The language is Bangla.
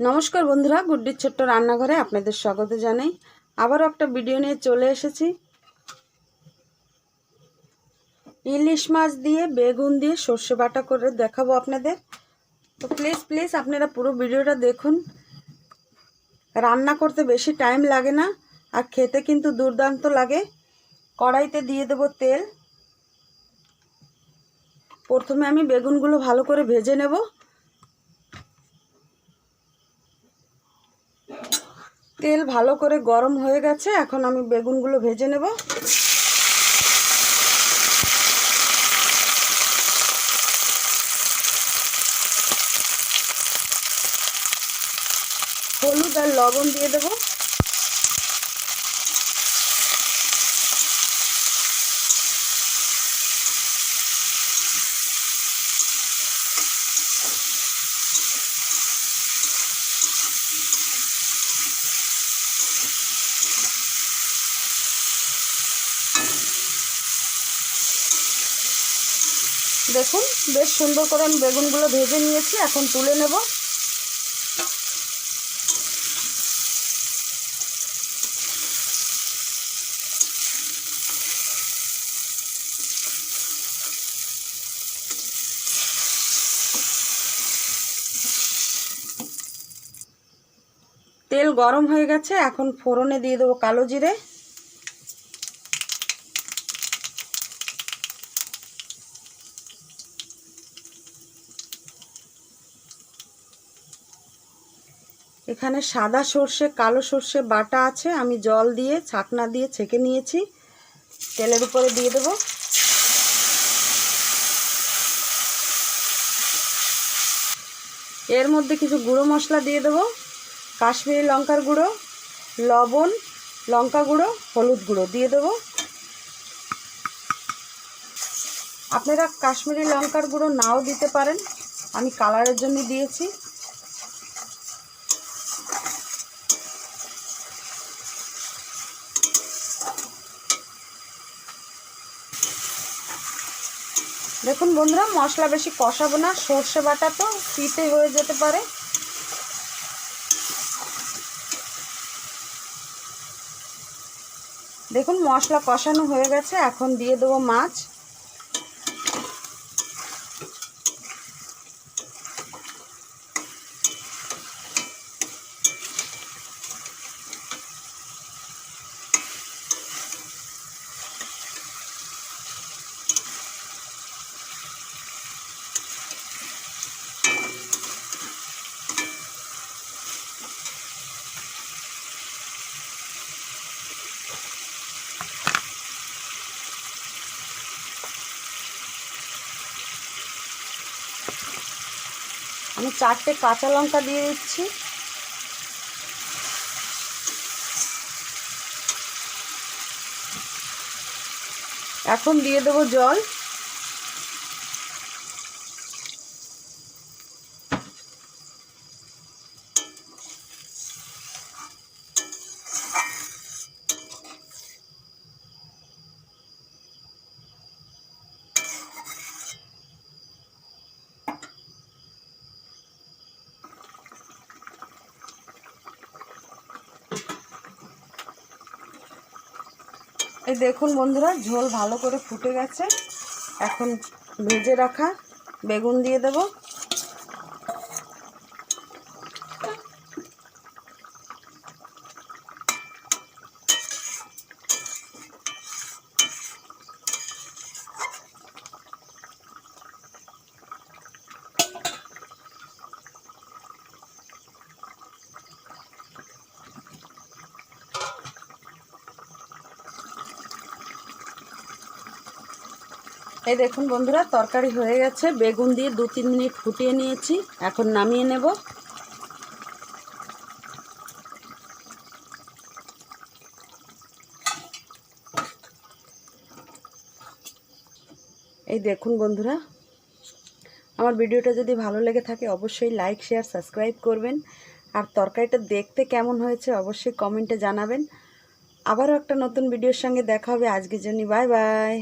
নমস্কার বন্ধুরা, গুড্ডির ছোট্ট রান্নাঘরে আপনাদের স্বাগত জানাই। আবারও একটা ভিডিও নিয়ে চলে এসেছি। ইলিশ মাছ দিয়ে বেগুন দিয়ে সর্ষে বাটা করে দেখাবো আপনাদের। তো প্লিজ প্লিজ আপনারা পুরো ভিডিওটা দেখুন। রান্না করতে বেশি টাইম লাগে না, আর খেতে কিন্তু দুর্দান্ত লাগে। কড়াইতে দিয়ে দেবো তেল। প্রথমে আমি বেগুনগুলো ভালো করে ভেজে নেব। তেল ভালো করে গরম হয়ে গেছে, এখন আমি বেগুনগুলো ভেজে নেব। হলুদ আর লবণ দিয়ে দেবো। দেখুন, বেশ সুন্দর করে আমি বেগুনগুলো ভেজে নিয়েছি, এখন তুলে নেব। তেল গরম হয়ে গেছে, এখন ফোড়নে দিয়ে দেবো কালো জিরে। এখানে সাদা সর্ষে, কালো সর্ষে বাটা আছে। আমি জল দিয়ে, ছাকনা দিয়ে ছেঁকে নিয়েছি। তেলের উপরে দিয়ে দেব। এর মধ্যে কিছু গুঁড়ো মশলা দিয়ে দেব। কাশ্মীরি লঙ্কার গুঁড়ো, লবণ, লঙ্কা গুঁড়ো, হলুদ গুঁড়ো দিয়ে দেব। আপনারা কাশ্মীরি লঙ্কার গুঁড়ো নাও দিতে পারেন। আমি কালারের জন্য দিয়েছি। দেখুন বন্ধুরা, মশলা বেশি কষাবো না, সর্ষে বাটা তো পিতে হয়ে যেতে পারে। দেখুন মশলা কষানো হয়ে গেছে, এখন দিয়ে দেবো মাছ। আমি চারটে কাঁচা লঙ্কা দিয়ে দিচ্ছি। এখন দিয়ে দেবো জল। এই দেখুন বন্ধুরা ঝোল ভালো করে ফুটে গেছে। এখন ভেজে রাখা বেগুন দিয়ে দেব। এই দেখুন বন্ধুরা, তরকারি হয়ে গেছে। বেগুন দিয়ে দু তিন মিনিট ফুটিয়ে নিয়েছি। এখন নামিয়ে নেব। এই দেখুন বন্ধুরা, আমার ভিডিওটা যদি ভালো লেগে থাকে, অবশ্যই লাইক শেয়ার সাবস্ক্রাইব করবেন। আর তরকারিটা দেখতে কেমন হয়েছে, অবশ্যই কমেন্টে জানাবেন। আবারও একটা নতুন ভিডিওর সঙ্গে দেখা হবে। আজকের জন্য বাই বাই